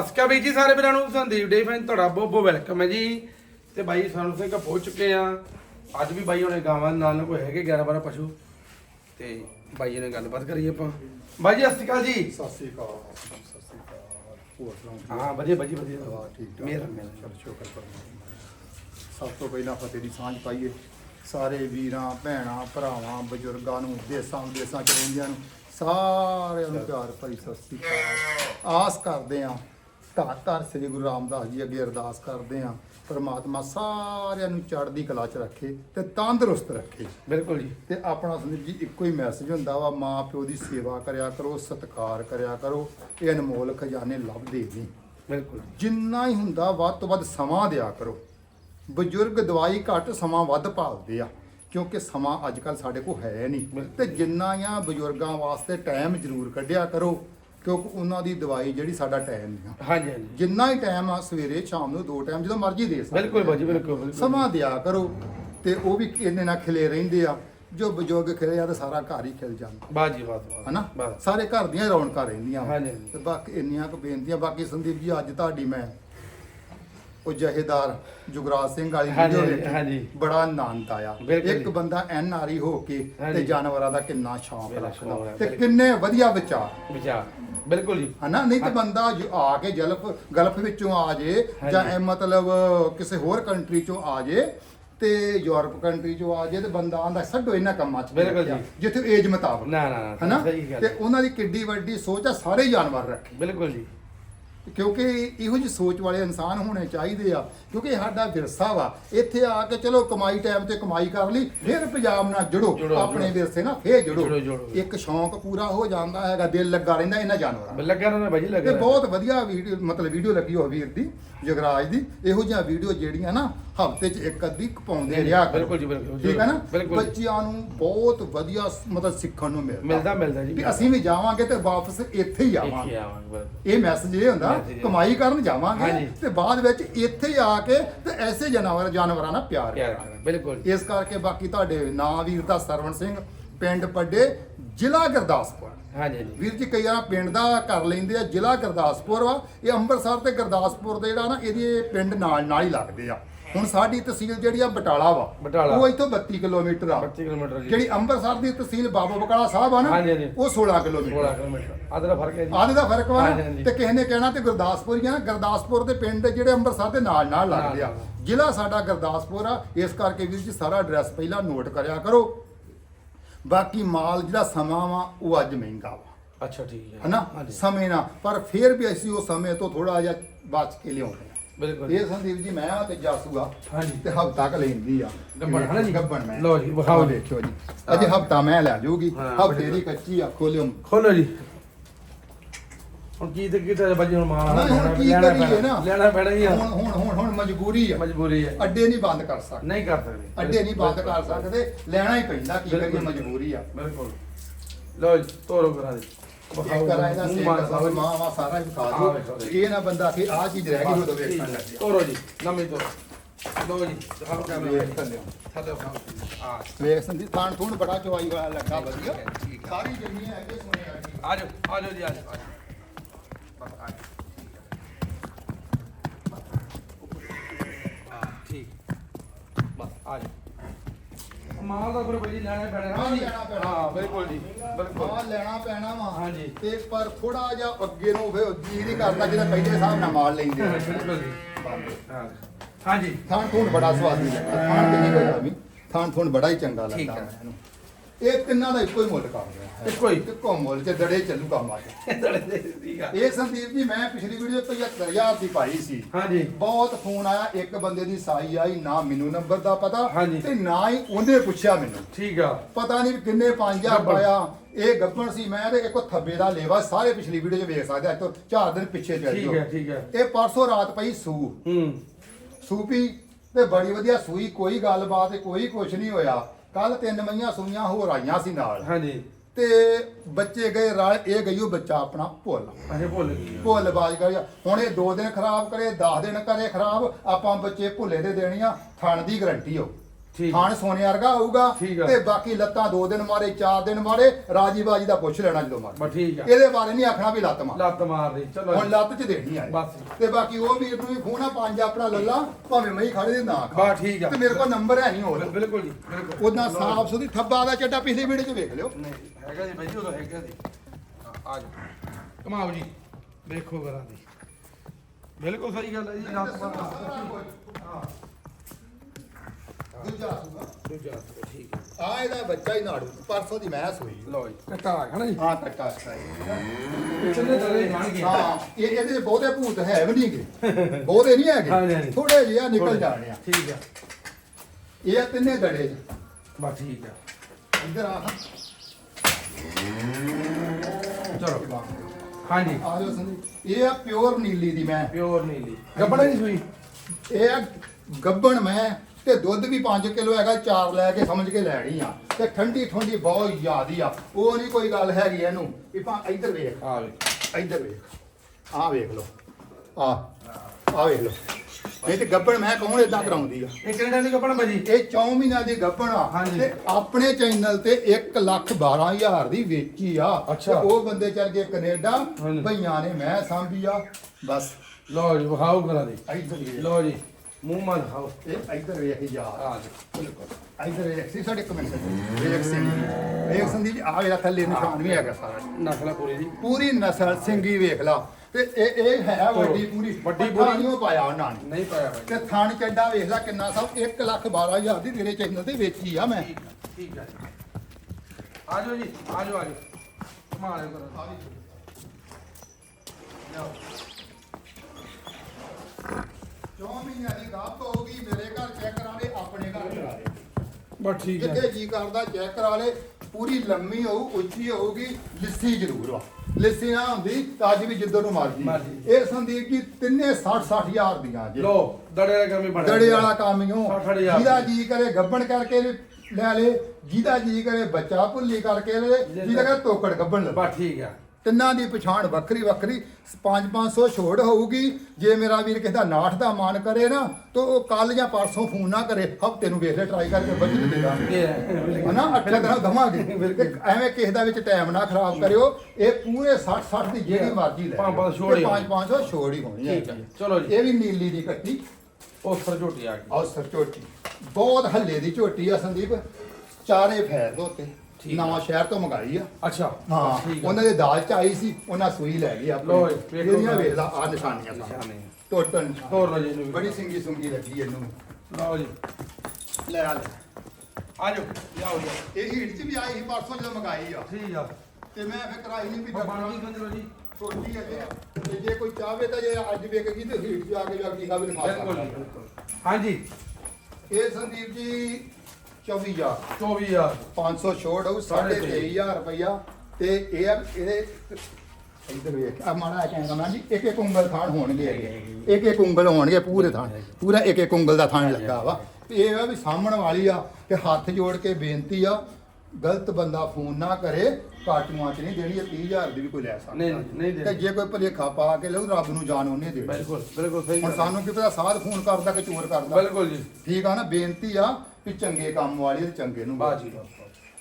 ਅਸਕਾ ਬਈ ਜੀ ਸਾਰੇ ਵੀਰਾਂ ਨੂੰ ਸੰਦੀਪ ਡੇ ਫੈਨ ਤੁਹਾਡਾ ਬਹੁਤ ਬਹੁਤ ਵੈਲਕਮ ਹੈ ਜੀ। ਤੇ ਬਾਈ ਸਾਨੂੰ ਸਿੰਘ ਪਹੁੰਚ ਚੁੱਕੇ ਆ ਅੱਜ ਵੀ ਬਾਈ ਹੁਣੇ ਗਾਵਾਂ ਨਾਲ ਨਾਲ ਕੋਈ ਹੈਗੇ 11 12 ਪਸ਼ੂ। ਤੇ ਬਾਈ ਜੀ ਨੇ ਗੱਲਬਾਤ ਕਰੀ ਆਪਾਂ। ਬਾਈ ਜੀ ਸਤਿ ਸ਼੍ਰੀ ਅਕਾਲ ਜੀ। ਸਤਿ ਸ੍ਰੀ ਅਕਾਲ। ਸਤਿ ਸ੍ਰੀ ਅਕਾਲ। ਹਾਂ ਵਧੀਆ ਬਾਈ ਜੀ ਵਧੀਆ। ਹਾਂ ਠੀਕ ਮੇਰਾ ਮੇਰਾ। ਚਲੋ ਸ਼ੁਕਰ ਸਭ ਤੋਂ ਪਹਿਲਾਂ ਫਤਿਹ ਦੀ ਸਾਂਝ ਪਾਈਏ। ਸਾਰੇ ਵੀਰਾਂ ਭੈਣਾਂ ਭਰਾਵਾਂ ਬਜ਼ੁਰਗਾਂ ਨੂੰ ਦੇਸਾਂ ਵਿਦੇਸਾਂ ਚ ਰਹਿੰਦਿਆਂ ਨੂੰ ਸਾਰਿਆਂ ਨੂੰ ਪਿਆਰ ਭਰੀ ਸਤਿ ਸ੍ਰੀ ਅਕਾਲ। ਆਸ ਕਰਦੇ ਆਂ ਧੰਨ ਧੰਨ ਸ੍ਰੀ ਗੁਰੂ ਰਾਮਦਾਸ ਜੀ ਅੱਗੇ ਅਰਦਾਸ ਕਰਦੇ ਆਂ ਪਰਮਾਤਮਾ ਸਾਰਿਆਂ ਨੂੰ ਚੜ੍ਹਦੀ ਕਲਾ ਚ ਰੱਖੇ ਤੇ ਤੰਦਰੁਸਤ ਰੱਖੇ। ਬਿਲਕੁਲ ਜੀ। ਤੇ ਆਪਣਾ ਸੰਦੀਪ ਜੀ ਇੱਕੋ ਹੀ ਮੈਸੇਜ ਹੁੰਦਾ ਵਾ ਮਾਂ ਪਿਓ ਦੀ ਸੇਵਾ ਕਰਿਆ ਕਰੋ ਸਤਿਕਾਰ ਕਰਿਆ ਕਰੋ ਇਹ ਅਨਮੋਲ ਖਜ਼ਾਨੇ ਲੱਭਦੇ ਨਹੀਂ। ਬਿਲਕੁਲ ਜਿੰਨਾ ਹੀ ਹੁੰਦਾ ਵੱਧ ਤੋਂ ਵੱਧ ਸਮਾਂ ਦਿਆ ਕਰੋ। ਬਜ਼ੁਰਗ ਦਵਾਈ ਘੱਟ ਸਮਾਂ ਵੱਧ ਭਾਲਦੇ ਆ ਕਿਉਂਕਿ ਸਮਾਂ ਅੱਜ ਕੱਲ ਸਾਡੇ ਕੋਲ ਹੈ ਨਹੀਂ। ਤੇ ਜਿੰਨਾ ਆ ਬਜ਼ੁਰਗਾਂ ਵਾਸਤੇ ਟਾਈਮ ਜ਼ਰੂਰ ਕੱਢਿਆ ਕਰੋ। ਕਿਉਂਕਿ ਉਹਨਾਂ ਦੀ ਦਵਾਈ ਜਿਹੜੀ ਸਾਡਾ ਟਾਈਮ ਨਹੀਂ ਆ ਹਾਂਜੀ ਹਾਂਜੀ। ਜਿੰਨਾ ਹੀ ਟਾਈਮ ਆ ਸਵੇਰੇ ਸ਼ਾਮ ਨੂੰ ਦੋ ਟਾਈਮ ਜਦੋਂ ਮਰਜ਼ੀ ਦੇ ਸਕਦੇ ਬਿਲਕੁਲ ਬਾਜੀ ਬਿਲਕੁਲ ਬਿਲਕੁਲ। ਸਮਾਂ ਦਿਆ ਕਰੋ ਤੇ ਉਹ ਵੀ ਇੰਨੇ ਨਾਲ ਖਿਲੇ ਰਹਿੰਦੇ ਆ। ਜੋ ਬਜ਼ੁਰਗ ਖਿਲੇ ਆ ਤੇ ਸਾਰਾ ਘਰ ਹੀ ਖਿਲ ਜਾਂਦਾ। ਬਾਜੀ ਬਾਤ ਬਾਤ ਹਨਾ? ਬਸ ਸਾਰੇ ਘਰ ਦੀਆਂ ਹੀ ਰੌਣਕਾਂ ਰਹਿੰਦੀਆਂ ਵਾਂ। ਹਾਂਜੀ। ਤੇ ਬਾਕੀ ਇੰਨੀਆਂ ਕੁ ਬੇਨਤੀਆਂ ਬਾਕੀ ਸੰਦੀਪ ਜੀ ਅੱਜ ਤੁਹਾਡੀ ਮੈਂ ਉਹ ਜਹੇਦਾਰ ਜੁਗਰਾਜ ਸਿੰਘ ਵਾਲੀ ਹਾਂਜੀ, ਵੀਡੀਓ ਹਾਂਜੀ, ਵੇਖੀ। ਬੜਾ ਆਨੰਦ ਆਇਆ। ਬਿਲਕੁਲ ਇੱਕ ਜੀ। ਬੰਦਾ ਐਨ ਆਰ ਹੀ ਹੋ ਕੇ ਤੇ ਹਾਂਜੀ। ਜਾਨਵਰਾਂ ਦਾ ਕਿੰਨਾ ਸ਼ੌਂਕ ਰੱਖਦਾ। ਸ਼ੌਂਕ ਹੈ, ਤੇ ਬਿਲਕੁਲ। ਕਿੰਨੇ ਵਧੀਆ ਵਿਚਾਰ। ਵਿਚਾਰ। ਬਿਲਕੁਲ ਜੀ। ਹਨਾ? ਨਹੀਂ ਤੇ ਬੰਦਾ ਜੋ ਆ ਕੇ ਜਲਫ ਗਲਫ ਵਿੱਚੋਂ ਆ ਜੇ ਜਾਂ। ਇਹ ਮਤਲਬ ਕਿਸੇ ਹੋਰ ਕੰਟਰੀ ਚੋਂ ਆ ਜੇ ਤੇ ਯੂਰਪ ਕੰਟਰੀ ਚੋਂ ਆ ਜੇ ਤੇ ਬੰਦਾ ਆਂਦਾ ਛੱਡੋ ਇਹਨਾਂ ਕੰਮਾਂ 'ਚ ਬਿਲਕੁਲ ਜੀ। ਜਿੱਥੇ ਏਜ ਮੁਤਾਬਕ। ਨਾ ਨਾ ਨਾ ਹਨਾ? ਤੇ। ਉਹਨਾਂ ਦੀ ਕਿੱਡੀ ਵੱਡੀ ਸੋਚ ਆ ਸਾਰੇ ਜਾਨਵਰ ਰੱਖੇ। ਬਿਲਕੁਲ ਜੀ। ਕਿਉਂਕਿ ਇਹੋ ਜਿਹੀ ਸੋਚ ਵਾਲੇ ਇਨਸਾਨ ਹੋਣੇ ਚਾਹੀਦੇ ਆ ਕਿਉਂਕਿ ਸਾਡਾ ਵਿਰਸਾ ਵਾ ਇੱਥੇ ਆ ਕੇ ਚਲੋ ਕਮਾਈ ਟਾਈਮ ਤੇ ਕਮਾਈ ਕਰ ਲਈ ਫਿਰ ਪੰਜਾਬ ਨਾਲ ਜੁੜੋ ਆਪਣੇ। ਵਿਰਸੇ ਨਾਲ ਫੇਰ ਜੁੜੋ। ਇੱਕ ਸ਼ੌਂਕ ਪੂਰਾ ਹੋ ਜਾਂਦਾ ਹੈਗਾ ਦਿਲ ਲੱਗਾ ਰਹਿੰਦਾ ਇਹਨਾਂ ਜਾਨਵਰਾਂ ਨਾਲ। ਲੱਗਾ ਨਾ ਬਾਜੀ ਲੱਗਾ ਤੇ ਬਹੁਤ ਵਧੀਆ ਵੀਡੀਓ ਮਤਲਬ ਵੀਡੀਓ ਲੱਗੀ ਉਹ ਵੀਰ ਦੀ ਜਗਰਾਜ ਦੀ ਇਹੋ ਜਿਹੀਆਂ ਵੀਡੀਓ ਜਿਹੜੀਆਂ ਨਾ ਹਫ਼ਤੇ 'ਚ ਇੱਕ ਅੱਧੀ ਪਾਉਂਦੇ ਰਿਹਾ ਕਰੋ। ਬਿਲਕੁਲ ਜੀ, ਬਿਲਕੁਲ, ਠੀਕ ਹੈ ਨਾ ਬਿਲਕੁਲ। ਬੱਚਿਆਂ ਨੂੰ ਬਹੁਤ ਵਧੀਆ ਸ- ਮਤਲਬ ਸਿੱਖਣ ਨੂੰ ਮਿਲਦਾ ਮਿਲਦਾ ਮਿਲਦਾ ਜੀ ਵੀ ਅਸੀਂ ਵੀ ਜਾਵਾਂਗੇ ਤੇ ਵਾਪਸ ਇੱਥੇ ਹੀ ਆਵਾਂਗੇ ਇੱਥੇ ਆਵਾਂਗੇ ਬਿਲਕੁਲ। ਇਹ ਮੈਸੇਜ ਇਹ ਹੁੰਦਾ Message ਇਹ। ਕਮਾਈ ਕਰਨ ਜਾਵਾਂਗੇ ਹਾਂਜੀ। ਤੇ ਬਾਅਦ ਵਿੱਚ ਇੱਥੇ ਆ ਕੇ ਤੇ ਐਸੇ ਜਾਨਵਰ ਜਾਨਵਰਾਂ ਨਾਲ ਪਿਆਰ ਪਿਆਰ ਕਰਾਂਗੇ ਬਿਲਕੁਲ ਇਸ ਕਰਕੇ ਬਾਕੀ ਤੁਹਾਡੇ ਨਾਂ ਵੀਰ ਦਾ ਸਰਵਣ ਸਿੰਘ ਪਿੰਡ ਪੱਡੇ ਜ਼ਿਲ੍ਹਾ ਗੁਰਦਾਸਪੁਰ ਹਾਂਜੀ ਜੀ ਵੀਰ ਜੀ ਕਈ ਵਾਰ ਪਿੰਡ ਦਾ ਕਰ ਲੈਂਦੇ ਆ ਜ਼ਿਲ੍ਹਾ ਗੁਰਦਾਸਪੁਰ ਵਾ ਇਹ ਅੰਮ੍ਰਿਤਸਰ ਤੇ ਗੁਰਦਾਸਪੁਰ ਦੇ ਜਿਹੜਾ ਨਾ ਇਹਦੇ ਪਿੰਡ ਨਾਲ ਨਾਲ ਹੀ ਲੱਗਦੇ ਆ ਹੁਣ ਸਾਡੀ ਤਹਿਸੀਲ ਜਿਹੜੀ ਆ ਬਟਾਲਾ ਵਾ ਬਟਾਲਾ। ਉਹ ਇੱਥੋਂ 32 ਕਿਲੋਮੀਟਰ ਆ। 25 ਕਿਲੋਮੀਟਰ ਜੀ। ਜਿਹੜੀ ਅੰਮ੍ਰਿਤਸਰ ਦੀ ਤਹਿਸੀਲ ਬਾਬਾ ਬਕਾਲਾ ਸਾਹਿਬ ਆ ਨਾ ਹਾਂਜੀ, ਹਾਂਜੀ। ਉਹ 16 ਕਿਲੋਮੀਟਰ। 16 ਕਿਲੋਮੀਟਰ। ਫ਼ਰਕ ਹੈ ਜੀ। ਆਦੇ ਦਾ ਫ਼ਰਕ ਵਾ ਹਾਂਜੀ, ਨਾ ਹਾਂਜੀ। ਤੇ ਕਿਸੇ ਨੇ ਕਹਿਣਾ ਤੇ ਗੁਰਦਾਸਪੁਰ ਹੀ ਆ ਨਾ ਗੁਰਦਾਸਪੁਰ ਦੇ ਪਿੰਡ ਜਿਹੜੇ ਅੰਮ੍ਰਿਤਸਰ ਦੇ ਨਾਲ ਨਾਲ ਲੱਗਦੇ ਆ ਨਾਲ। ਜ਼ਿਲ੍ਹਾ ਸਾਡਾ ਗੁਰਦਾਸਪੁਰ ਆ ਇਸ ਕਰਕੇ ਵੀਰ ਜੀ ਸਾਰਾ ਐਡਰੈਸ ਪਹਿਲਾਂ ਨੋਟ ਕਰਿਆ ਕਰੋ। ਬਾਕੀ ਮਾਲ ਜਿਹੜਾ ਸਮਾਂ ਵਾ ਉਹ ਅੱਜ ਮਹਿੰਗਾ ਵਾ। ਅੱਛਾ ਠੀਕ ਹੈ। ਹਨਾ? ਹਾਂਜੀ। ਸਮੇਂ ਨਾਲ। ਪਰ ਫਿਰ ਵੀ ਅਸੀਂ ਉਹ ਸਮੇਂ ਤੋਂ ਥੋੜਾ ਜਿਹਾ ਬਚ ਕੇ ਲਿਆਉਂਦੇ ਆ। ਬਿਲਕੁਲ। ਇਹ ਸੰਦੀਪ ਜੀ ਮੈਂ ਆ ਤੇ ਜਾਸੂ ਆ ਹਾਂਜੀ। ਤੇ ਹਫਤਾ ਕ ਲੈਂਦੀ ਆ। ਗੱਬਣ ਹਨਾ ਜੀ? ਗੱਬਣ ਮੈਂ। ਲਓ ਜੀ, ਵਿਖਾਓ ਦੇਖਿਓ ਜੀ। ਅਜੇ ਹਫਤਾ ਮੈਂ ਲੈ ਜਾਊਗੀ ਹਾਂ, ਹਫ਼ਤੇ ਦੀ ਕੱਚੀ ਆ ਖੋਲਿਓ। ਖੋਲੋ ਜੀ। ਹੁਣ ਕੀ ਤੇ ਕਿਤੇ ਬਾਜੀ ਹੁਣ ਮਾਲ ਹੁਣ ਕੀ ਕਰੀਏ ਨਾ? ਲੈਣਾ ਪੈਣਾ ਹੀ ਆ। ਹੁਣ ਹੁਣ ਹੁਣ ਹੁਣ ਮਜਬੂਰੀ ਆ। ਮਜਬੂਰੀ ਹੈ ਅੱਡੇ ਨਹੀਂ ਬੰਦ ਕਰ ਸਕਦੇ। ਨਹੀਂ ਕਰ ਸਕਦੇ। ਅੱਡੇ ਨਹੀਂ ਬੰਦ ਕਰ ਸਕਦੇ। ਲੈਣਾ ਹੀ ਪੈਂਦਾ ਕੀ ਕਰੀਏ। ਮਜਬੂਰੀ ਆ। ਬਿਲਕੁਲ। ਲਓ ਜੀ ਤੋਰੋ ਕਰਾ ਦੇ। ਇੱਕ ਕਰਾਂ ਇਹਦਾ ਮੂੰਹ ਸੇਕ ਮਾਰ ਸਭ ਮਾਂ ਮਾਂ ਸਾਰਾ ਹੀ ਵੇਖੋ, ਦਿਓ। ਇਹ ਨਾ ਬੰਦਾ ਕਿ ਆ ਚੀਜ਼ ਰਹਿ ਗਈ ਉਹ ਵੇਖਣ ਲੱਗ। ਗਿਆ ਤੋਰੋ ਜੀ ਨਵੀਂ ਤੋਰੋ ਲਓ ਜੀ ਦਿਖਾਓ ਕੈਮਰਾ ਥੱਲੇ ਥੱਲੇ ਆ। ਵੇਖ ਸੰਦੀ ਥਾਣ ਥੂਣ ਬੜਾ ਚਵਾਈ ਵਾਲਾ ਲੱਗਾ ਵਧੀਆ। ਸਾਰੀ ਜਮੀਨ ਹੈ ਅੱਗੇ ਸੁਣੇ ਆ ਜੀ ਆ ਜਾਓ ਆ ਜਾਓ ਜੀ ਆ ਜਾਓ ਆ ਜਾਓ। ਬਸ ਆ ਜਾਓ। ਹਾਂ ਠੀਕ ਬਸ ਆ ਜਾਓ ਮਾਲ ਦਾ ਫਿਰ ਬਈ ਲੈਣਾ ਪੈਣਾ। ਮਾਲ ਜੀ ਲੈਣਾ ਪੈਣਾ। ਹਾਂ ਬਿਲਕੁਲ ਜੀ ਬਿਲਕੁਲ। ਮਾਲ ਲੈਣਾ ਪੈਣਾ ਵਾ। ਹਾਂਜੀ। ਤੇ ਪਰ ਥੋੜਾ ਜਿਹਾ ਅੱਗੇ ਨੂੰ ਹੋਵੇ ਜੀ ਨਹੀਂ ਕਰਦਾ ਜਿਹੜਾ ਪਹਿਲੇ ਹਿਸਾਬ ਨਾਲ ਮਾਲ ਲੈਂਦੇ ਆ। ਬਿਲਕੁਲ ਜੀ। ਹਾਂ। ਹਾਂਜੀ। ਥਾਣ ਥੂਣ ਬੜਾ ਸਵਾਦੀ ਲੱਗਾ ਥਾਣ ਤੇ ਨਹੀਂ ਕੋਈ ਕਮੀ ਥਾਣ ਥੂਣ ਬੜਾ ਹੀ ਚੰਗਾ ਠੀਕ ਲੱਗਦਾ। ਹੈ। ਮੈਨੂੰ ਇਹ ਤਿੰਨਾਂ ਦਾ ਇੱਕੋ ਹੀ ਮੁੱਲ ਕਰ ਰਿਹਾ ਇੱਕੋ ਹੀ? ਇੱਕੋ ਮੁੱਲ ਚ ਦੜੇ ਚੱਲੂ ਕੰਮ ਆ ਠੀਕ ਆ ਇਹ ਸੰਦੀਪ ਜੀ ਮੈਂ ਪਿਛਲੀ ਵੀਡੀਓ 75000 ਦੀ ਪਾਈ ਸੀ। ਹਾਂਜੀ। ਬਹੁਤ ਫੋਨ ਆਇਆ ਇੱਕ ਬੰਦੇ ਦੀ ਸਾਈ ਆਈ ਨਾ ਮੈਨੂੰ ਨੰਬਰ ਦਾ ਪਤਾ ਹਾਂਜੀ। ਤੇ ਨਾ ਹੀ ਉਹਨੇ ਪੁੱਛਿਆ ਮੈਨੂੰ। ਠੀਕ ਆ। ਪਤਾ ਨਹੀਂ ਕਿੰਨੇ 5000 ਗੱਭਣ। ਪਾਇਆ। ਇਹ ਗੱਬਣ ਸੀ ਮੈਂ ਤੇ ਇੱਕੋ ਥੱਬੇ ਦਾ ਲੇਵਾ ਸਾਰੇ ਪਿਛਲੀ ਵੀਡੀਓ 'ਚ ਵੇਖ ਸਕਦੇ ਅੱਜ ਤੋਂ 4 ਦਿਨ ਪਿੱਛੇ ਚੱਲ ਠੀਕ ਜਾਓ। ਹੈ ਠੀਕ ਹੈ। ਇਹ ਪਰਸੋਂ ਰਾਤ ਪਈ ਸੂ। ਹੂੰ। ਸੂਪੀ ਤੇ ਬੜੀ ਵਧੀਆ ਸੂਈ ਕੋਈ ਗੱਲਬਾਤ ਕੋਈ ਕੁਛ ਨਹੀਂ ਹੋਇਆ। ਕੱਲ ਤਿੰਨ ਮਈਆਂ ਸੂਈਆਂ ਹੋਰ ਆਈਆਂ ਸੀ ਨਾਲ। ਹਾਂਜੀ। ਤੇ ਬੱਚੇ ਗਏ ਰਲ ਇਹ ਗਈ ਉਹ ਬੱਚਾ ਆਪਣਾ ਭੁੱਲ। ਅਜੇ ਭੁੱਲ ਗਈ। ਭੁੱਲ ਬਾਜ ਕਰਿਆ ਹੁਣ ਇਹ 2 ਦਿਨ ਖਰਾਬ ਕਰੇ 10 ਦਿਨ ਕਰੇ ਖਰਾਬ ਆਪਾਂ ਬੱਚੇ ਭੁੱਲੇ ਦੇ ਦੇਣੀਆਂ ਥਣ ਦੀ ਗਰੰਟੀ ਹੋ ਠੀਕ। ਥਾਣ ਸੋਨੇ ਵਰਗਾ ਹੋਊਗਾ ਠੀਕ ਆ। ਤੇ ਬਾਕੀ ਲੱਤਾਂ ਦੋ ਦਿਨ ਮਾਰੇ ਚਾਰ ਦਿਨ ਮਾਰੇ ਰਾਜੀ ਬਾਜੀ ਦਾ ਪੁੱਛ ਲੈਣਾ ਜਦੋਂ ਮਾਰੇ ਬਸ ਠੀਕ ਆ। ਇਹਦੇ ਬਾਰੇ ਨਹੀਂ ਆਖਣਾ ਵੀ ਲੱਤ ਮਾਰ। ਲੱਤ ਮਾਰ ਦੇ ਚਲੋ ਹੁਣ ਲੱਤ 'ਚ ਦੇਣੀ ਆ। ਬਸ। ਤੇ ਬਾਕੀ ਉਹ ਵੀਰ ਨੂੰ ਵੀ ਫੋਨ ਆ ਪੰਜ ਆਪਣਾ ਲੱਲਾ ਭਾਵੇਂ ਮੈਂ ਹੀ ਖੜੇ ਦੇ ਨਾ ਖਾ ਬਸ ਠੀਕ ਆ। ਤੇ ਮੇਰੇ ਕੋਲ ਨੰਬਰ ਹੈ ਨਹੀਂ ਹੋਰ। ਬਿਲ- ਬਿਲਕੁਲ ਜੀ ਬਿਲਕੁਲ। ਉਹਦਾ ਸਾਫ਼ ਸੁਥਰੀ ਠੱਬਾ ਦਾ ਚੱਡਾ ਪਿਛਲੇ ਵੀਡੀਓ 'ਚ ਵੇਖ ਲਿਓ। ਨਹੀਂ ਹੈਗਾ ਜੀ ਬਾਈ ਜੀ ਉਦੋਂ ਹੈਗਾ ਜੀ। ਹਾਂ, ਆ ਜਾਓ ਕਮਾਓ ਜੀ ਵੇਖੋ ਕਰਾਂ ਦੀ। ਬਿਲਕੁਲ ਸਹੀ ਗੱਲ ਹੈ ਜੀ ਲੱਤ ਮਾਰ। ਹਾਂ। ਦੂਜਾ ਸੂਆ ਦੂਜਾ ਠੀਕ ਹੈ ਆ ਇਹਦਾ ਬੱਚਾ ਹੀ ਨਾੜੂ ਪਰਸੋਂ ਦੀ ਮੈਂ ਸੋਈ ਲਓ ਜੀ ਕੱਟਾ ਹੈ ਨਾ ਜੀ ਹਾਂ ਕੱਟਾ ਹੈ ਪਿਛਲੇ ਤਲੇ ਜਾਣ ਗਿਆ ਹਾਂ ਇਹ ਇਹਦੇ 'ਚ ਬਹੁਤੇ ਭੂਤ ਹੈ ਵੀ ਨਹੀਂਗੇ ਬਹੁਤੇ ਨਹੀਂ ਹੈਗੇ ਥੋੜੇ ਜਿਹੇ ਨਿਕਲ ਜਾਣੇ ਆ ਠੀਕ ਹੈ ਇਹ ਤਿੰਨੇ ਦੜੇ 'ਚ ਠੀਕ ਹੈ ਇੱਧਰ ਆ ਚਲੋ ਹਾਂਜੀ ਆ ਜਾਓ ਸੰਦੀਪ ਇਹ ਆ ਪਿਓਰ ਨੀਲੀ ਦੀ ਮੈਂ ਪਿਓਰ ਨੀਲੀ ਗੱਬੜਾ ਨਹੀਂ ਸੂਈ ਇਹ ਆ ਗੱਬਣ ਮੈਂ ਤੇ ਦੁੱਧ ਵੀ 5 ਕਿਲੋ ਹੈਗਾ ਚਾਰ ਲੈ ਕੇ ਸਮਝ ਕੇ ਲੈਣੀ ਆ। ਤੇ ਠੰਡੀ ਠੰਡੀ ਬਹੁਤ ਜ਼ਿਆਦੀ ਆ। ਉਹ ਨਹੀਂ ਕੋਈ ਗੱਲ ਹੈਗੀ ਇਹਨੂੰ ਵੀ ਪਾ ਇੱਧਰ ਵੇਖ। ਆ ਵੇ ਇੱਧਰ ਵੇਖ। ਆਹ ਵੇਖ ਲਓ। ਆ ਆ ਵੇਖ ਲਓ। ਇਹ ਤੇ ਗੱਬਣ ਮੈਂ ਕੌਣ ਇਦਾਂ ਕਰਾਉਂਦੀ ਆ? ਇਹ ਟਾਈਮ ਦੀ ਗੱਬੜਾ ਭਾਜੀ? ਇਹ 4 ਮਹੀਨਿਆਂ ਦੀ ਗੱਭਣ ਆ। ਤੇ ਆਪਣੇ ਚੈਨਲ ਤੇ 1 ਲੱਖ 12 ਹਜ਼ਾਰ ਦੀ ਵੇਚੀ ਆ। ਅੱਛਾ। ਤੇ ਉਹ ਬੰਦੇ ਚੱਲ ਗਏ ਕੈਨੇਡਾ। ਭਈਆਂ ਨੇ ਮੈਂ ਸਾਂਭੀ ਆ। ਬਸ। ਲਓ ਜੀ ਵਿਖਾਓ ਕਰਾਂ ਦੀ। ਇੱਧਰ ਵੇਖ। ਲਓ ਜੀ। ਮੂੰਹ ਮਾ ਦਿਖਾਓ। ਇਹ ਇੱਧਰ ਵੇਖ ਯਾਰ ਆ ਜੀ। ਬਿਲਕੁਲ। ਇੱਧਰ ਵੇਖ ਸੀ ਸਾਡੇ ਕਮੈਂਟ ਵੇਖ ਸਿੰਘ ਵੇਖ ਸੰਦੀਪ ਜੀ ਆ ਵੇਖ ਥੱਲੇ ਨਿਸ਼ਾਨ ਵੀ ਹੈਗਾ ਸਾਰਾ। ਨਸਲਾ ਪੂਰੀ ਦੀ ਪੂਰੀ ਨਸਲ ਸਿੰਘੀ ਵੇਖ ਲਾ। ਤੇ ਇਹ ਇਹ ਹੈ ਵੱਡੀ ਪੂਰੀ। ਵੱਡੀ ਪੂਰੀ। ਨਹੀਂ ਉਹ ਪਾਇਆ ਉਹਨਾਂ ਨੇ। ਨਹੀਂ ਪਾਇਆ ਭਾਈ। ਤੇ ਥਣ ਚੱਡਾ ਵੇਖ ਲੈ ਕਿੰਨਾ ਸਭ 1 ਲੱਖ 12 ਹਜ਼ਾਰ ਦੀ ਤੇਰੇ ਚੈਨਲ ਤੇ ਵੇਚੀ ਆ ਮੈਂ। ਠੀਕ ਹੈ ਠੀਕ ਹੈ ਆ ਜਾਓ ਜੀ ਆ ਜਾਓ ਆ ਕਮਾ ਲਿਓ ਕਰਾਂ ਲਿਆਓ ਚੌ ਮਹੀਨਿਆਂ ਦੀ ਗੱਪ ਹੋਊਗੀ? ਮੇਰੇ ਘਰ ਚੈੱਕ ਕਰਾ ਲੈ ਆਪਣੇ ਘਰ ਕਰਾ ਲੈ। ਬਸ ਠੀਕ ਹੈ। ਜਿੱਥੇ ਜੀ ਕਰਦਾ ਚੈੱਕ ਕਰਾ ਲੈ ਪੂਰੀ ਲੰਮੀ ਹੋਊ ਉੱਚੀ ਹੋਊਗੀ ਲਿੱਸੀ ਜ਼ਰੂਰ ਵਾ। ਲਿੱਸੀ ਨਾ ਹੁੰਦੀ ਤਾਂ ਅੱਜ ਵੀ ਜਿੱਦੋਂ ਨੂੰ ਮਰਜ਼ੀ। ਮਰਜ਼ੀ। ਇਹ ਸੰਦੀਪ ਜੀ ਤਿੰਨੇ 60 60 ਹਜ਼ਾਰ ਦੀਆਂ ਜੇ। ਲੋ ਦੜੇ ਵਾਲਾ ਕੰਮ ਹੀ ਬਣ। ਦੜੇ ਵਾਲਾ ਕੰਮ ਹੀ ਸੱਠ ਸੱਠ ਹਜ਼ਾਰ ਜਿਹਦਾ ਜੀ ਕਰੇ ਗੱਬਣ ਕਰਕੇ ਲੈ ਲੇ ਜਿਹਦਾ ਜੀ ਕਰੇ ਬੱਚਾ ਭੁੱਲੀ ਕਰਕੇ ਲੈ ਜਿਹਦਾ ਕਰੇ ਤੋਕੜ ਗੱਬਣ ਲੈ ਬਸ ਠੀਕ ਹੈ ਤਿੰਨਾਂ ਦੀ ਪਛਾਣ ਵੱਖਰੀ ਵੱਖਰੀ 5-500 ਛੋੜ ਹੋਊਗੀ। ਜੇ ਮੇਰਾ ਵੀਰ ਕਿਸੇ ਦਾ ਨਾਠ ਦਾ ਮਾਨ ਕਰੇ ਨਾ ਤਾਂ ਉਹ ਕੱਲ ਜਾਂ ਪਰਸੋਂ ਫੋਨ ਨਾ ਕਰੇ ਹਫ਼ਤੇ ਨੂੰ ਵੇਖ ਲੈ ਟਰਾਈ ਕਰਕੇ ਬਜਟ ਦਾਂਗੇ। ਹਨਾ? ਅੱਠਾ ਦਿਨਾਂ ਦਵਾਂਗੇ। ਐਵੇਂ ਕਿਸੇ ਦਾ ਵਿੱਚ ਟਾਈਮ ਨਾ ਖਰਾਬ ਕਰਿਓ ਇਹ ਪੂਰੇ 60 60 ਦੀ ਜਿਹੜੀ ਮਰਜ਼ੀ ਲੈ ਪੰਜ ਪੰਜ ਛੋੜ ਹੀ ਹੋਣੀ। 5-500 ਛੋੜ ਹੀ ਹੋਣੀ ਹੈ। ਚਲੋ ਜੀ। ਇਹ ਵੀ ਨੀਲੀ ਦੀ ਕੱਟੀ ਉਹ ਸਰ ਝੋਟੀ ਆ ਗਈ। ਔਸਰ ਝੋਟੀ। ਬਹੁਤ ਹੱਲੇ ਦੀ ਝੋਟੀ ਆ ਸੰਦੀਪ। ਚਾਰੇ ਫੈਰ ਦੋ ਨਵਾਂ ਸ਼ਹਿਰ ਤੋਂ ਮੰਗਾਈ ਆ। ਅੱਛਾ ਹਾਂ ਠੀਕ ਹੈ ਉਹਨਾਂ ਦੇ ਦਾਲ ਚ ਆਈ ਸੀ ਉਹਨਾਂ ਸੂਈ ਲੈ ਗਈ ਲਓ ਆਪਣੀ ਵੇਖੋ ਇਹਦੀਆਂ। ਵੇਖ ਲਾ ਆ ਨਿਸ਼ਾਨੀਆਂ ਨਿਸ਼ਾਨੇ। ਟੋਟਲ ਹੋਰ ਲਓ ਜੀ ਇਹਨੂੰ ਵੀ। ਬੜੀ ਸਿੰਗੀ ਸੁੰਗੀ ਲੱਗੀ ਇਹਨੂੰ। ਲਓ ਜੀ। ਲੈ ਆ ਲੈ। ਆ ਜਾਓ ਲਿਆਓ ਜੀ। ਇਹ ਹੀਟ ਚ ਵੀ ਆਈ ਸੀ ਪਰਸੋਂ ਜਦੋਂ ਮੰਗਾਈ ਆ। ਠੀਕ ਆ। ਤੇ ਮੈਂ ਫਿਰ ਕਰਾਈ ਨਹੀਂ ਵੀ ਬਣ ਗਈ ਜੀ? ਛੋਟੀ ਆ। ਤੇ। ਜੇ ਕੋਈ ਚਾਹਵੇ ਤਾਂ ਜੇ ਅੱਜ ਵੇਖੇਗੀ ਤੇ ਹੀਟ ਚ ਆ ਕੇ ਜਾ ਕੇ ਖਾ ਵੀ ਖਾ ਬਿਲਕੁਲ ਜੀ ਸਕਦਾ ਬਿਲਕੁਲ। ਹਾਂਜੀ। ਇਹ ਸੰਦੀਪ ਜੀ 24000 24000 500 ਛੋੜ ਹੋਊ ਸਾਢੇ 23000 ਰੁਪਇਆ। ਤੇ ਇਹ ਆ ਇਹਦੇ ਇੱਧਰ ਵੇਖ ਆ ਮਾੜਾ ਕਹਿੰਦਾ ਮੈਂ ਜੀ ਇੱਕ ਇੱਕ ਉਂਗਲ ਥਾਣ ਹੋਣਗੇ ਹੈਗੇ। ਇੱਕ ਇੱਕ ਉਂਗਲ ਹੋਣਗੇ ਪੂਰੇ ਥਾਣ ਪੂਰਾ ਇੱਕ ਇੱਕ ਉਂਗਲ ਦਾ ਥਾਣ ਲੱਗਾ ਵਾ। ਤੇ ਇਹ ਆ ਵੀ ਸਾਹਮਣ ਵਾਲੀ ਆ ਤੇ ਹੱਥ ਜੋੜ ਕੇ ਬੇਨਤੀ ਆ ਗਲਤ ਬੰਦਾ ਫੋਨ ਨਾ ਕਰੇ ਕਾਟੂਆਂ ਚ ਨਹੀਂ ਦੇਣੀ ਇਹ 30000 ਦੀ ਵੀ ਕੋਈ ਲੈ ਸਕਦਾ। ਨਹੀਂ, ਨਹੀਂ ਦੇਣੀ। ਤੇ ਜੇ ਕੋਈ ਭਲੇਖਾ ਪਾ ਕੇ ਲਊ ਰੱਬ ਨੂੰ ਜਾਣ ਉਹਨੇ ਦੇਣੀ। ਬਿਲਕੁਲ ਬਿਲਕੁਲ ਸਹੀ ਹੁਣ ਗੱਲ। ਸਾਨੂੰ ਕੀ ਪਤਾ ਸਾਧ ਫੋਨ ਕਰਦਾ ਕਿ ਚੋਰ ਕਰਦਾ। ਬਿਲਕੁਲ ਜੀ। ਠੀਕ ਆ ਨਾ ਬੇਨਤੀ ਆ ਵੀ ਚੰਗੇ ਕੰਮ ਵਾਲੀ ਤੇ ਚੰਗੇ ਨੂੰ ਬਾਜੀ।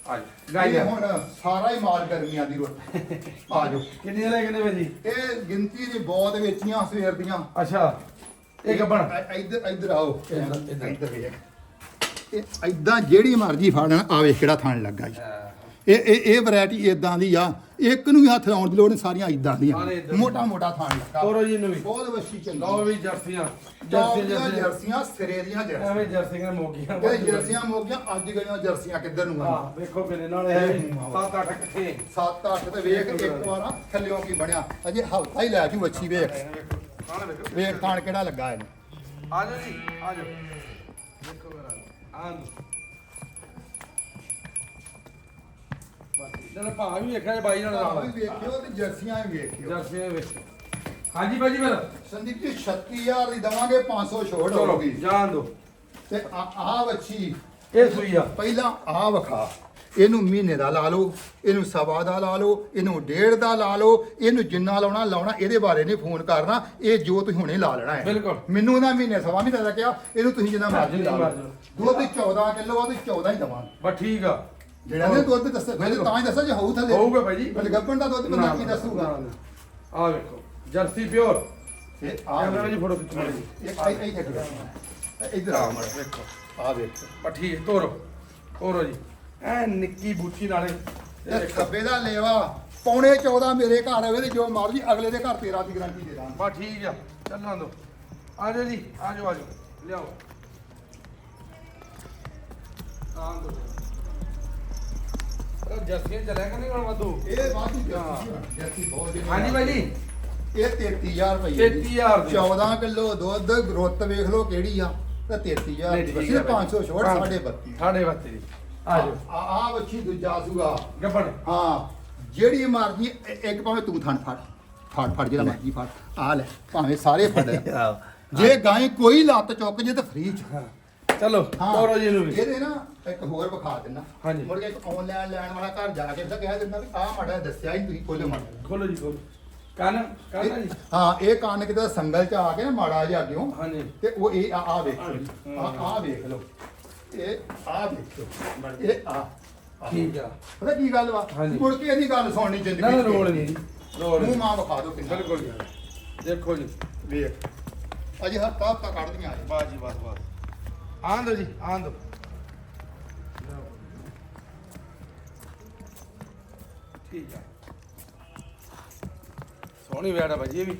ਆ ਜੀ। ਗਾਈ ਇਹ ਹੁਣ ਸਾਰਾ ਹੀ ਮਾਲ ਗਰਮੀਆਂ ਦੀ ਰੋਟੀ। ਆ ਜਾਓ। ਕਿੰਨੀਆਂ ਲੈ ਕਿੰਨੇ ਭਾਜੀ? ਇਹ ਗਿਣਤੀ ਦੀ ਬਹੁਤ ਵੇਚੀਆਂ ਸਵੇਰ ਦੀਆਂ। ਅੱਛਾ ਇਹ ਗੱਬਣ? ਇੱਧਰ ਇੱਧਰ ਆਓ। ਇੱਧਰ- ਇੱਧਰ। ਇੱਧਰ ਵੇਖ। ਇਹ ਐਦਾਂ ਜਿਹੜੀ ਮਰਜ਼ੀ ਫੜਨ ਆ ਵੇਖ ਕਿਹੜਾ ਥਣ ਲੱਗਾ ਜੀ। ਇਹ ਇਹ ਇਹ ਵੈਰਾਈਟੀ ਇਦਾਂ ਦੀ ਆ। ਇੱਕ ਨੂੰ ਵੀ ਹੱਥ ਲਾਉਣ ਦੀ ਲੋੜ ਨਹੀਂ ਸਾਰੀਆਂ ਇਦਾਂ ਦੀਆਂ। ਸਾਰੇ ਮੋਟਾ ਮੋਟਾ ਥਣ ਲੱਗਾ। ਤੋਰੋ ਜੀ ਇਹਨੂੰ ਵੀ। ਬਹੁਤ ਵੱਛੀ ਚੰਗੀ। ਲਓ ਵੀ ਜਰਸੀਆਂ। ਜਰਸੀਆਂ ਜਰਸੀਆਂ। ਜਰਸੀਆਂ ਸਿਰੇ ਦੀਆਂ ਜਰਸੀਆਂ। ਐਵੇਂ ਜਰਸੀਆਂ ਮੋਗੀਆਂ। ਇਹ ਜਰਸੀਆਂ ਮੋਗੀਆਂ ਅੱਜ ਗਈਆਂ ਜਰਸੀਆਂ ਕਿੱਧਰ ਨੂੰ ਆ? ਹਾਂ ਵੇਖੋ ਕਿੰਨੇ ਨਾਲ ਹੈ ਜੀ, ਸੱਤ ਅੱਠ ਇਕੱਠੇ ਸੱਤ ਅੱਠ ਤੇ ਵੇਖ ਇੱਕ ਵਾਰ ਥੱਲਿਓਂ ਕੀ ਬਣਿਆ। ਅਜੇ ਹਫਤਾ ਹੀ ਲੈ ਜੂ ਵੱਛੀ ਵੇਖ। ਵੇਖੋ। ਖਾਣ ਵੇਖੋ। ਵੇਖ ਥਾਣ ਕਿਹੜਾ ਲੱਗਾ ਇਹਨੂੰ। ਆ ਜਾਓ ਜੀ ਆ ਜਾਓ। ਵੇਖੋ ਮੇਰਾ ਆਂ ਬਾਕੀ ਜਦ ਭਾਅ ਵੀ ਵੇਖਿਆ ਜੀ ਬਾਈ ਨਾਲ ਨਾਲ। ਵੀ ਵੇਖਿਓ ਤੇ ਜਰਸੀਆਂ ਵੀ ਵੇਖਿਓ ਜਰਸੀਆਂ ਵੇਖੋ ਹਾਂਜੀ ਬਾਜੀ ਫਿਰ। ਸੰਦੀਪ ਜੀ 36000 ਦੀ ਦਵਾਂਗੇ 500 ਛੋੜ ਚਲੋ ਹੋਊਗੀ। ਜਾਣ ਦੋ। ਤੇ ਆ ਆਹ ਵੱਛੀ। ਇਹ ਸੂਈ ਆ। ਪਹਿਲਾਂ ਆਹ ਵਿਖਾ। ਇਹਨੂੰ ਮਹੀਨੇ ਦਾ ਲਾ ਲਓ ਇਹਨੂੰ ਸਵਾ ਦਾ ਲਾ ਲਓ ਇਹਨੂੰ ਡੇਢ ਦਾ ਲਾ ਲਓ ਇਹਨੂੰ ਜਿੰਨਾ ਲਾਉਣਾ ਲਾਉਣਾ ਇਹਦੇ ਬਾਰੇ ਨਹੀਂ ਫੋਨ ਕਰਨਾ। ਇਹ ਜੋ ਤੁਸੀਂ ਹੁਣੇ ਲਾ ਲੈਣਾ ਹੈ। ਬਿਲਕੁਲ। ਮੈਨੂੰ ਨਾ ਮਹੀਨੇ ਸਵਾ ਮਹੀਨੇ ਦਾ ਕਿਹਾ ਇਹਨੂੰ ਤੁਸੀਂ ਜਿੰਨਾ ਮਰਜ਼ੀ ਲਾ ਲਓ। ਦੁੱਧ 14 ਕਿਲੋ ਆ ਤੇ 14 ਹੀ ਦਵਾਂਗੇ। ਬਸ ਠੀਕ ਆ। ਜਿਹੜਾ ਨੇ ਦੁੱਧ ਦੱਸ ਮੈਂ ਤਾਂ ਹੀ ਦੱਸਾਂ ਜੇ ਹੋਊ ਥੱਲੇ ਹੋਊਗਾ ਭਾਈ ਜੀ। ਗੱਪਣ ਦਾ ਦੁੱਧ ਬੰਦਾ ਕੀ ਦੱਸੂਗਾ? ਆ ਵੇਖੋ ਜਰਸੀ ਪਿਓਰ। ਇਹ ਆ ਜੀ ਫੋਟੋ ਖਿੱਚ ਮਾਰੀ ਇਹ ਆਈ ਆਈ ਦੇਖ ਇੱਧਰ ਆ ਮੜ ਵੇਖੋ। ਆ ਵੇਖ। ਬਸ ਠੀਕ ਹੈ, ਤੋਰੋ। ਤੋਰੋ ਜੀ। ਐ ਨਿੱਕੀ ਬੂਚੀ ਨਾਲੇ। ਇਹ ਇਹ ਵੇਖੋ। ਖੱਬੇ ਦਾ ਲੇਵਾ। ਪੌਣੇ 14 ਮੇਰੇ ਘਰ ਆਵੇ ਤੇ ਜੋ ਮਰਜ਼ੀ ਅਗਲੇ ਦੇ ਘਰ 13 ਦੀ ਗਾਰੰਟੀ ਦੇ ਦਾਂ ਬਸ ਠੀਕ ਆ ਚੱਲਣ ਦੋ। ਆ ਜਾਓ ਜੀ ਆ ਜਾਓ ਆ ਜਾਓ। ਲਿਆਓ। ਆਂ ਦੋ। ਜਰਸੀਆਂ ਚੱਲਿਆ ਕਿ ਨਹੀਂ ਹੁਣ ਵਾਧੂ। ਇਹ ਵਾਧੂ ਹਾਂ। ਜੱਸੀ ਬਹੁਤ ਜਿਹਨੇ ਹਾਂਜੀ ਭਾਈ ਜੀ। ਇਹ 33000 ਰੁਪਏ 33000 ਦੀ। 14 ਕਿਲੋ ਦੁੱਧ ਰੁੱਤ ਵੇਖ ਲਓ ਕਿਹੜੀ ਆ। ਤੇ 33000 ਨਹੀਂ, ਦੀ ਠੀਕ ਬੱਸੀ। ਆ ਭਾਈ। 500 ਛੋੜ ਪੰਜ- 32 ਸਾਢੇ ਬੱਤੀ ਜੀ ਆ ਜਾਓ। ਆ ਆ ਬੱਚੀ ਦੂਜਾ ਸੂਗਾ ਗੱਬਣ ਹਾਂ। ਜਿਹੜੀ ਮਰਜ਼ੀ ਇੱਕ ਭਾਵੇਂ ਤੂੰ ਥਣ ਫੜ। ਫੜ ਫੜ ਜਿਹੜਾ ਮਰਜ਼ੀ ਫੜ। ਆ ਲੈ ਭਾਵੇਂ ਸਾਰੇ ਫੜ। ਜੇ ਗਾਂ ਕੋਈ ਲੱਤ ਚੁੱਕ ਜੇ ਤਾਂ ਫ੍ਰੀ ਚ। ਹਾਂ। ਚਲੋ ਤੋਰੋ ਜੀ ਨੂੰ ਵੀ। ਇਹਦੇ ਨਾ ਇੱਕ ਹੋਰ ਵਿਖਾ ਦਿੰਨਾ ਹਾਂਜੀ। ਮੁੜ ਕੇ ਇੱਕ ਆਨਲਾਈਨ ਲੈਣ ਵਾਲਾ ਘਰ ਜਾ ਕੇ ਤਾਂ ਕਹਿ ਦਿੰਦਾ ਵੀ ਆਹ ਮਾੜਾ ਦੱਸਿਆ ਹੀ ਤੁਸੀਂ ਖੋਲੋ ਮਾੜਾ ਖੋਲੋ ਜੀ ਖੋਲੋ। ਕੰਨ ਕੰਨ ਆ ਜੀ। ਹਾਂ ਇਹ ਕੰਨ ਕਿਤੇ ਸੰਗਲ ਚ ਆ ਕੇ ਨਾ ਮਾੜਾ ਜਿਹਾ ਅੱਗਿਓਂ ਹਾਂਜੀ। ਤੇ ਉਹ ਇਹ ਆ ਆ ਵੇਖੋ ਹਾਂ। ਆ ਆ ਵੇਖ ਲਓ। ਇਹ ਆ ਵੇਖੋ ਇਹ ਆ ਆ। ਠੀਕ ਆ। ਪਤਾ ਕੀ ਗੱਲ ਵਾ? ਹਾਂਜੀ। ਮੁੜ ਕੇ ਇਹਦੀ ਗੱਲ ਸੁਣਨੀ ਜ਼ਿੰਦਗੀ ਨਾ ਨਾ ਚ। ਰੋਲ ਨਹੀਂ। ਜੀ ਰੋਲ ਮੂੰਹ ਨਹੀਂ। ਮਾਂ ਵਿਖਾ ਦਿਓ ਕਿੰਨਾ। ਬਿਲਕੁਲ ਜੀ। ਦੇਖੋ ਜੀ। ਵੇਖ। ਅਜੇ ਹੱਥਾਂ ਹੱਥਾਂ ਕੱਢਦੀਆਂ ਆਏ ਬਾਸ ਜੀ ਬਾਸ ਬਾਸ ਆਂ ਦੋ ਜੀ ਆਂ ਦੋ ਠੀਕ ਆ। ਸੋਹਣੀ ਵੈੜ ਆ ਭਾਜੀ ਇਹ ਵੀ।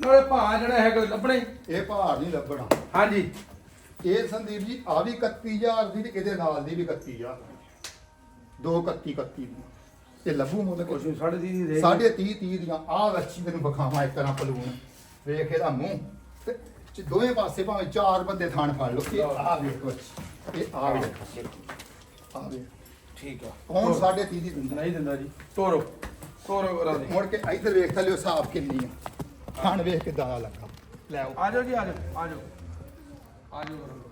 ਨਾਲੇ ਭਾ ਜਿਹੜਾ ਹੈ ਕੋਈ ਲੱਭਣੇ? ਇਹ ਭਾਰ ਨਹੀਂ ਲੱਭਣਾ। ਹਾਂਜੀ। ਇਹ ਸੰਦੀਪ ਜੀ ਆ ਵੀ 31000 ਦੀ ਤੇ ਇਹਦੇ ਨਾਲ ਦੀ ਵੀ 31000 ਦੋ। 31 31 ਦੀ। ਇਹ ਲੱਭੂ ਮੁੱਲ ਕੁਛ ਕੁਛ ਸਾਢੇ ਤੀਹ ਦੀ ਦੇ ਸਾਢੇ 30 30 ਦੀਆਂ। ਆ ਵੱਛੀ ਤੈਨੂੰ ਵਿਖਾਵਾਂ ਇੱਕ ਤਰ੍ਹਾਂ ਪਲੂਣ ਵੇਖ ਇਹਦਾ ਮੂੰਹ। ਤੇ ਚ- ਦੋਵੇਂ ਪਾਸੇ ਭਾਵੇਂ ਚਾਰ ਬੰਦੇ ਥਾਣ ਫੜ ਲਓ। ਇਹ ਆ ਵੇਖ ਇਹ ਆ ਵੇਖ ਆ ਵੇਖ। ਠੀਕ ਆ। ਕੌਣ ਸਾਢੇ 30 ਦੀ ਦਿੰਦਾ? ਨਹੀਂ ਦਿੰਦਾ ਜੀ। ਤੋਰੋ ਤੋਰੋ ਕਰਾ ਦੇ ਮੁੜ ਕੇ ਇੱਧਰ ਵੇਖ ਥੱਲੇ ਹਿਸਾਬ ਕਿੰਨੀ ਆ। ਥਾਣ ਵੇਖ ਕਿਦਾਂ ਦਾ ਲੱਗਾ। ਲੈ ਆਓ। ਆ ਜਾਓ ਜੀ ਆ ਜਾਓ ਆ ਜਾਓ। ਆ ਜਾਓ ਕਰੋ।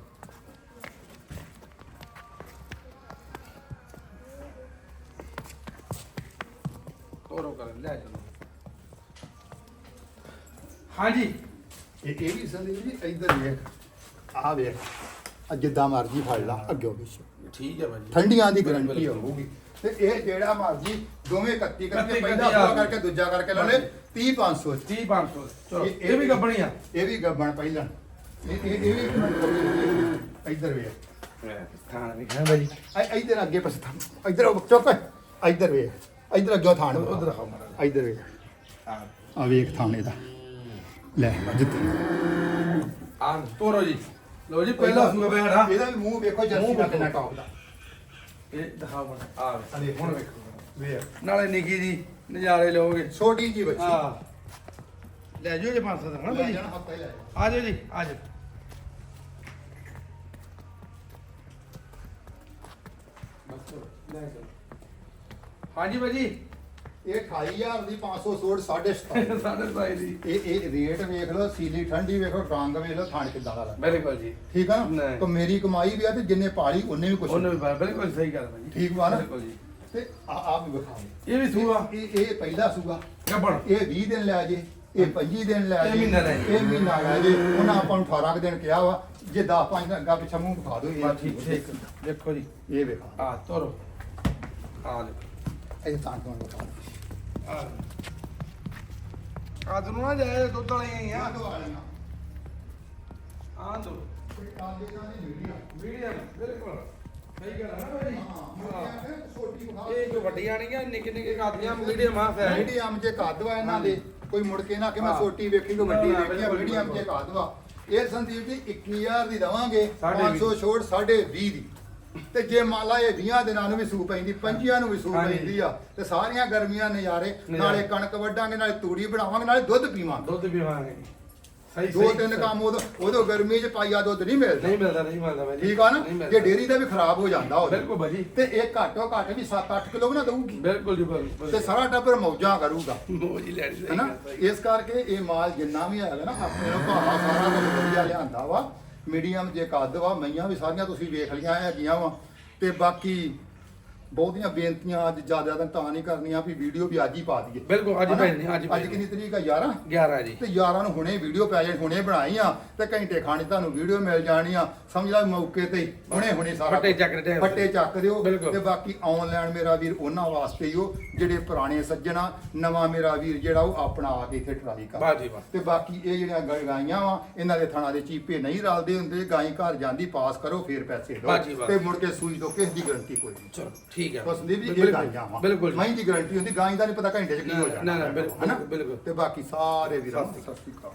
ਤੋਰੋ ਕਰ ਲੈ ਚਲੋ। ਹਾਂਜੀ। ਇਹ ਇਹ ਵੀ ਸੰਦੀਪ ਜੀ ਇੱਧਰ ਵੇਖ ਆ ਵੇਖ ਆ ਜਿੱਦਾਂ ਮਰਜ਼ੀ ਫੜ ਲਾ ਅੱਗੇ ਪਿੱਛੇ। ਠੀਕ ਹੈ ਭਾਜੀ ਠੰਡੀਆਂ ਦੀ ਗਰੰਟੀ ਹੋਊਗੀ। ਤੇ ਇਹ ਜਿਹੜਾ ਮਰਜ਼ੀ ਦੋਵੇਂ 31 ਕਰਕੇ 31 ਪਹਿਲਾ। ਪੂਰਾ ਕਰਕੇ ਦੂਜਾ ਕਰਕੇ ਲਾ ਲੈ 30 500 30 500 ਚਲੋ ਇਹ- ਵੀ ਗੱਬਣੀ ਆ ਇਹ ਵੀ ਗੱਬਣ ਪਹਿਲਾਂ। ਇਹ ਇਹ ਇਹ ਵੀ। ਇੱਧਰ ਵੇਖ। ਥਾਣ ਵੀ ਖਾਂ ਭਾਜੀ ਇੱਧਰ ਅੱਗੇ ਪਾਸੇ ਇੱਧਰ ਉਹ ਚੁੱਪ ਇੱਧਰ ਵੇਖ। ਇੱਧਰ ਅੱਗੇ ਥਾਣ ਉਧਰ ਖਾਓ ਮਾਰਾ ਇੱਧਰ ਵੇਖ। ਆ ਵੇਖ ਥਾਣੇ ਦਾ। ਲੈ ਜਿੱਥੇ ਆ ਤੋਰੋ ਜੀ। ਲੋ ਜੀ ਪਹਿਲਾ ਸੂਆ ਬੈਠਾ। ਇਹਦਾ ਵੀ ਮੂੰਹ ਵੇਖੋ ਜਰਸੀ ਦਾ। ਕਿੰਨਾ ਟੌਪ ਦਾ। ਇਹ ਦਿਖਾਓ ਆ। ਹੁਣ ਵੇਖੋ। ਵੇਖ। ਨਾਲੇ ਨਿੱਕੀ ਜੀ ਨਜ਼ਾਰੇ ਲਓਗੇ। ਛੋਟੀ ਜੀ ਬੱਚੀ। ਹਾਂ ਲੈ ਜਾਓ ਜੀ 500 ਦਾ ਭਾਜੀ? ਜਾਣਾ। ਆ ਜਾਓ ਜੀ ਆ ਜਾਓ। ਹਾਂਜੀ ਭਾਜੀ। ਇਹ 28000 ਦੀ 500 ਸੋੜ 7.5 ਸਾਡੇ ਭਾਈ ਦੀ। ਇਹ ਇਹ ਰੇਟ ਵੇਖ ਲਓ ਸੀਲੀ ਠੰਡੀ ਵੇਖੋ ਰੰਗ ਵੇਖ ਲਓ ਥਾਣ ਕਿੱਦਾਂ ਦਾ ਲੱਗਦਾ। ਬਿਲਕੁਲ ਜੀ। ਠੀਕ ਆ ਨਾ? ਨਹੀਂ। ਤਾਂ ਮੇਰੀ ਕਮਾਈ ਵੀ ਆ ਤੇ ਜਿੰਨੇ ਪਾਲੀ ਉਹਨੇ ਵੀ ਕੁਛ ਉਹਨੇ ਵੀ ਪਾਇਆ, ਬਿਲਕੁਲ ਸਹੀ ਗੱਲ ਭਾਜੀ। ਠੀਕ ਵਾ ਨਾ? ਬਿਲਕੁਲ ਜੀ। ਤੇ ਆ ਆ ਵੀ ਵਿਖਾਓ ਇਹ ਵੀ ਸੂਆ? ਇਹ ਇਹ ਪਹਿਲਾ ਸੂਗਾ ਗੱਬਣ। ਇਹ 20 ਦਿਨ ਲੈ ਜੇ ਇਹ 25 ਦਿਨ ਲੈ ਇਹ ਜੇ ਮਹੀਨਾ ਲੈ ਜੇ। ਇਹ ਮਹੀਨਾ ਲੈ ਜੇ। ਉਹਨਾਂ ਆਪਾਂ ਨੂੰ 18 ਕੁ ਦਿਨ ਕਿਹਾ ਵਾ ਜੇ 10 5 ਦਿਨ ਅੱਗਾ ਪਿੱਛਾ ਮੂੰਹ ਵਿਖਾ ਦਿਓ ਬਸ ਠੀਕ ਠੀਕ। ਦੇਖੋ ਜੀ। ਇਹ ਵੇਖਾ। ਆ ਤੋਰੋ ਆ ਦੇਖੋ। ਇਹ ਤਾਂ ਵਿਖਾ ਆ ਤੂੰ ਨਾ ਜਾਏ ਦੁੱਧ ਵਾਲੀਆਂ ਹੀ ਆ ਆ ਦੋ। ਮੀਡੀਅਮ। ਬਿਲਕੁਲ। ਸਹੀ ਗੱਲ ਹੈ ਨਾ ਭਾਜੀ ਹਾਂ ਇਹ ਜੋ ਵੱਡੀਆਂ ਨਹੀਂ ਨਿੱਕੇ ਨਿੱਕੇ ਕਾਦੀਆਂ ਮੀਡੀਅਮ ਆ ਫੈ ਮੀਡੀਅਮ ਜੇ ਕੱਦਵਾ ਇਹਨਾਂ ਦੇ ਕੋਈ ਮੁੜ ਕੇ ਨਾ ਕਿ ਮੈਂ। ਛੋਟੀ ਵੇਖੀ ਕੋਈ ਵੱਡੀ ਨਾ, ਨਾ, ਵੇਖੀ ਆ ਮੀਡੀਅਮ ਜੇ ਕੱਦਵਾ ਇਹ ਸੰਦੀਪ ਜੀ 21000 ਦੀ ਦਵਾਂਗੇ ਸਾਢੇ 500 ਛੋੜ 20.5 ਦੀ। ਤੇ ਜੇ ਮੰਨ ਲਾ ਇਹ 20 ਦਿਨਾਂ ਨੂੰ ਵੀ ਸੂ ਪੈਂਦੀ 25 ਨੂੰ ਵੀ ਸੂ ਹਾਂਜੀ। ਪੈਂਦੀ ਆ ਤੇ ਸਾਰੀਆਂ ਗਰਮੀਆਂ ਨਜ਼ਾਰੇ ਨਜ਼ਾਰੇ। ਨਾਲੇ ਕਣਕ ਵੱਢਾਂਗੇ ਨਾਲੇ ਤੂੜੀ ਬਣਾਵਾਂਗੇ ਨਾਲੇ ਦੁੱਧ ਪੀਵਾਂਗੇ। ਦੁੱਧ ਪੀਵਾਂਗੇ। ਸਹੀ ਦੋ ਸਹੀ, ਤਿੰਨ। ਕੰਮ ਉਦੋਂ ਉਦੋਂ ਗਰਮੀ 'ਚ ਪਾਈਆ ਦੁੱਧ ਨਹੀਂ ਮਿਲਦਾ। ਨਹੀਂ ਮਿਲਦਾ ਨਹੀਂ ਮਿਲਦਾ ਭਾਜੀ ਠੀਕ ਆ ਨਾ? ਨਹੀਂ ਮਿਲਦਾ। ਜੇ ਡੇਰੀ ਦਾ ਵੀ ਖਰਾਬ ਹੋ ਜਾਂਦਾ ਉਹ ਬਿਲਕੁਲ ਭਾਜੀ ਤੇ ਇਹ ਘੱਟੋ ਘੱਟ ਵੀ 7-8 ਕਿਲੋ ਨਾ ਦਊਗੀ। ਬਿਲਕੁਲ ਜੀ ਬਿਲਕੁਲ। ਤੇ ਸਾਰਾ ਟੱਬਰ ਮੌਜਾਂ ਕਰੂਗਾ। ਮੋਜ ਹੀ ਲੈਣੀ ਸਹੀ ਹੈਨਾ? ਗੱਲ। ਇਸ ਕਰਕੇ ਇਹ ਮਾਲ ਜਿੰਨਾ ਵੀ ਹੈਗਾ ਨਾ ਆਪਣੇ ਨੂੰ ਭਾਅ ਸਾਰਾ ਕੁਝ ਵਧੀਆ ਲਿਆਂਦਾ ਵਾ। ਮੀਡੀਅਮ ਜੇ ਕੱਦ ਵਾ ਮਈਆਂ ਵੀ ਸਾਰੀਆਂ ਤੁਸੀਂ ਵੇਖ ਲਈਆਂ ਹੈਗੀਆਂ ਵਾ। ਤੇ ਬਾਕੀ ਬਹੁਤੀਆਂ ਬੇਨਤੀਆਂ ਅੱਜ ਜ਼ਿਆਦਾ ਤਾਂ ਤਾਂ ਨਹੀਂ ਕਰਨੀਆਂ ਵੀ ਵੀਡੀਓ ਵੀ ਅੱਜ ਹੀ ਪਾ ਦਈਏ ਬਿਲਕੁਲ, ਅੱਜ ਹਨਾ? ਭੇਜਣੀ, ਅੱਜ ਅੱਜ। ਕਿੰਨੀ ਤਰੀਕ ਆ 11 11 ਜੀ ਤੇ ਯਾਰਾਂ ਨੂੰ ਹੁਣੇ ਵੀਡੀਓ ਪੈ ਜਾਣੀ ਹੁਣੇ ਬਣਾਈ ਆ ਤੇ ਘੰਟੇ ਖਾਣੀ ਤੁਹਾਨੂੰ ਵੀਡੀਓ ਮਿਲ ਜਾਣੀ ਆ ਸਮਝ ਲੈ ਮੌਕੇ ਤੇ ਹੀ ਹੁਣੇ ਹੁਣੇ ਸਾਰਾ ਫੱਟੇ। ਚੱਕ ਢੇਰ। ਫੱਟੇ ਚੱਕ ਦਿਓ ਬਿਲਕੁਲ। ਤੇ ਬਾਕੀ ਆਨਲਾਈਨ ਮੇਰਾ ਵੀਰ ਉਹਨਾਂ ਵਾਸਤੇ ਹੀ ਉਹ ਜਿਹੜੇ ਪੁਰਾਣੇ ਸੱਜਣਾ ਨਵਾਂ ਮੇਰਾ ਵੀਰ ਜਿਹੜਾ ਉਹ ਆਪਣਾ ਆ ਕੇ ਇੱਥੇ ਟਰਾਈ ਕਰ ਵਾਹ ਜੀ ਵਾਹ। ਤੇ ਬਾਕੀ ਇਹ ਜਿਹੜੀਆਂ ਗ- ਗਾਈਆਂ ਵਾ ਇਹਨਾਂ ਦੇ ਥਣਾ ਦੇ ਚੀਪੇ ਨਹੀਂ ਰਲਦੇ ਹੁੰਦੇ ਗਾਈ ਘਰ ਜਾਂਦੀ ਪਾਸ ਕਰੋ ਫਿਰ ਪੈਸੇ ਵਾਹ ਜੀ ਦਿਓ ਵਾਹ। ਤੇ ਮੁੜ ਕੇ ਸੂਈ ਤੋਂ ਕਿਸੇ ਦੀ ਗਾਰੰਟੀ ਕੋਈ ਨਹੀਂ ਚਲੋ ਠੀਕ ਹੈ ਬਸ ਸੰਦੀਪ ਜੀ ਇਹ ਬਿਲਕੁਲ, ਗਾਈਆਂ ਵਾ ਬਿਲਕੁਲ ਜੀ। ਮੈਂ ਦੀ ਗਾਰੰਟੀ ਹੁੰਦੀ ਗਾਈ ਦਾ ਨਹੀਂ ਪਤਾ ਘੰਟੇ ਚ ਕੀ ਹੋ ਨਾ, ਜਾਣਾ ਨਾ, ਬਿਲਕੁਲ, ਹਨਾ? ਬਿਲਕੁਲ। ਤੇ ਬਾਕੀ ਸਾਰੇ ਵੀਰਾਂ ਨੂੰ ਸਤਿ ਸ਼੍ਰੀ ਅਕਾਲ